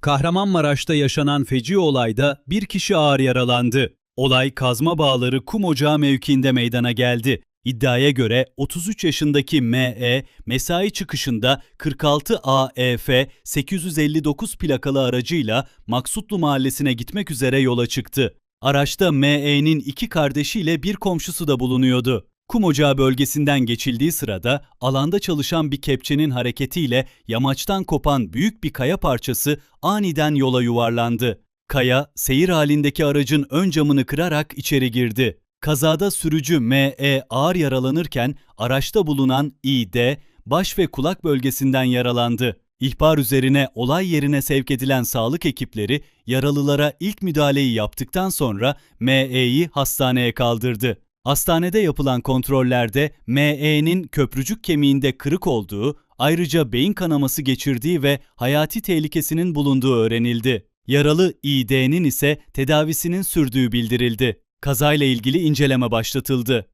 Kahramanmaraş'ta yaşanan feci olayda bir kişi ağır yaralandı. Olay Kazma Bağları Kum Ocağı mevkiinde meydana geldi. İddiaya göre 33 yaşındaki M.E. mesai çıkışında 46 AEF 859 plakalı aracıyla Maksutlu Mahallesi'ne gitmek üzere yola çıktı. Araçta M.E.'nin iki kardeşiyle bir komşusu da bulunuyordu. Kum Ocağı bölgesinden geçildiği sırada alanda çalışan bir kepçenin hareketiyle yamaçtan kopan büyük bir kaya parçası aniden yola yuvarlandı. Kaya, seyir halindeki aracın ön camını kırarak içeri girdi. Kazada sürücü M.E. ağır yaralanırken araçta bulunan İ.D. baş ve kulak bölgesinden yaralandı. İhbar üzerine olay yerine sevk edilen sağlık ekipleri yaralılara ilk müdahaleyi yaptıktan sonra M.E.'yi hastaneye kaldırdı. Hastanede yapılan kontrollerde M.E.'nin köprücük kemiğinde kırık olduğu, ayrıca beyin kanaması geçirdiği ve hayati tehlikesinin bulunduğu öğrenildi. Yaralı İ.D.'nin ise tedavisinin sürdüğü bildirildi. Kazayla ilgili inceleme başlatıldı.